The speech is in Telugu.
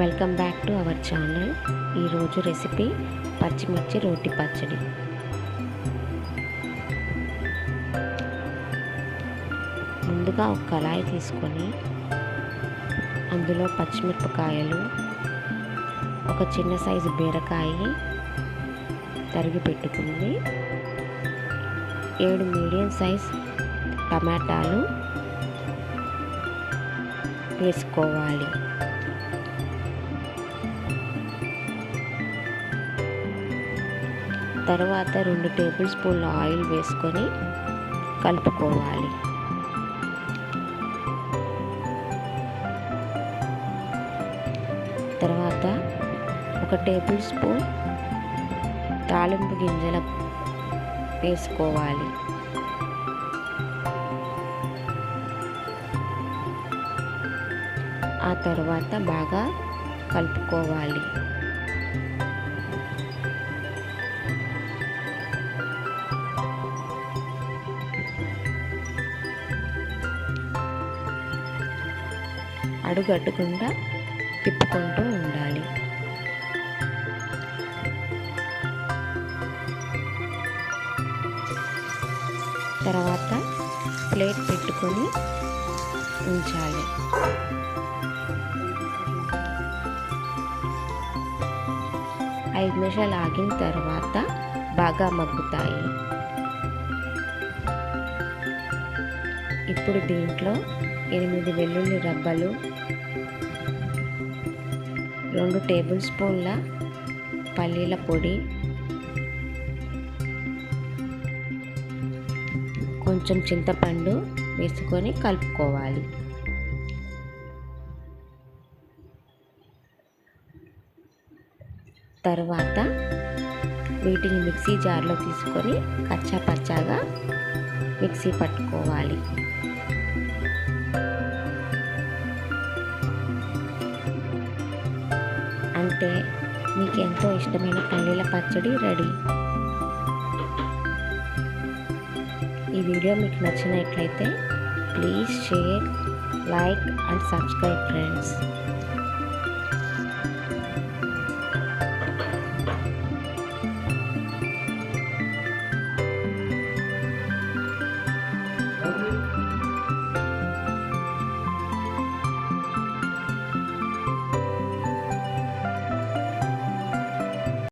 Welcome back to our channel. ఈరోజు రెసిపీ పచ్చిమిర్చి రోటి పచ్చడి. ముందుగా ఒక కళాయి తీసుకొని అందులో పచ్చిమిరపకాయలు ఒక చిన్న సైజు బీరకాయ తరిగి పెట్టుకుంది. ఏడు మీడియం సైజ్ టమాటాలు వేసుకోవాలి. తర్వాత రెండు టేబుల్ స్పూన్ల ఆయిల్ వేసుకొని కలుపుకోవాలి. తర్వాత ఒక టేబుల్ స్పూన్ తాలింపు గింజల వేసుకోవాలి. ఆ తర్వాత బాగా కలుపుకోవాలి. అడుగడ్డకుండా తిప్పుకుంటూ ఉండాలి. తర్వాత ప్లేట్ పెట్టుకొని ఉంచాలి. ఐదు నిమిషాలు ఆగిన తర్వాత బాగా మగ్గుతాయి. ఇప్పుడు దీంట్లో ఎనిమిది వెల్లుల్లి రబ్బలు రెండు టేబుల్ స్పూన్ల పల్లీల పొడి కొంచెం చింతపండు వేసుకొని కలుపుకోవాలి. తర్వాత వీటిని మిక్సీ జార్లో తీసుకొని కచ్చా పచ్చాగా మిక్సీ పట్టుకోవాలి. అంటే మీకు ఎంతో ఇష్టమైన పల్లీల పచ్చడి రెడీ. ఈ వీడియో మీకు నచ్చినట్లయితే please share like and subscribe friends.